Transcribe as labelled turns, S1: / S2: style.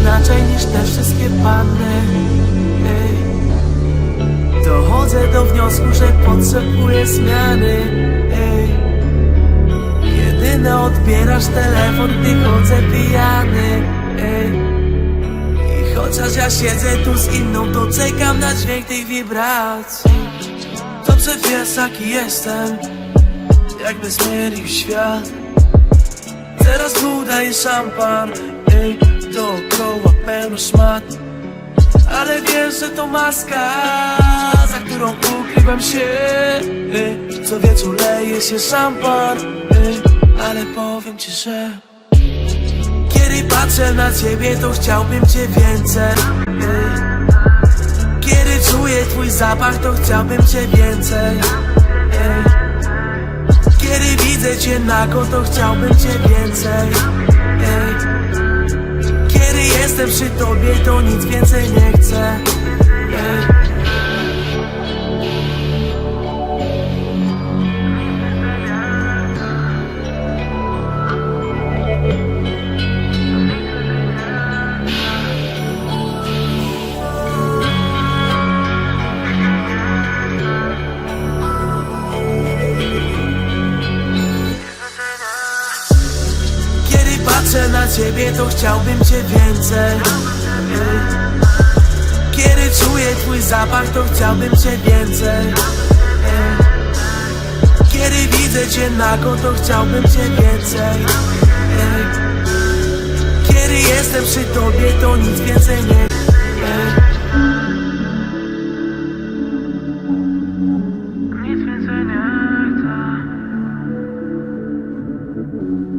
S1: inaczej niż te wszystkie panny Ej. Dochodzę do wniosku, że potrzebuję zmiany Ej. Jedyne odbierasz telefon, gdy chodzę pijany Ej. I chociaż ja siedzę tu z inną, to czekam na dźwięk tych wibracji Dobrze wiesz jaki jestem Jakby zmienił świat Teraz tu daję szampan Ej, dookoła pełno szmat Ale wiesz, że to maska Za którą ukrywam się. Co wieczór leje się szampan Ale powiem ci, że Kiedy patrzę na ciebie, to chciałbym cię więcej. Ej, Kiedy czuję twój zapach, to chciałbym cię więcej. Ej, kiedy widzę cię nago, to chciałbym cię więcej. Ej. Jestem przy tobie, to nic więcej nie chcę Ej. Patrzę na ciebie, to chciałbym cię więcej Ej. Kiedy czuję twój zapach, to chciałbym cię więcej Ej. Kiedy widzę cię nago, to chciałbym cię więcej Ej. Kiedy jestem przy tobie, to nic więcej nie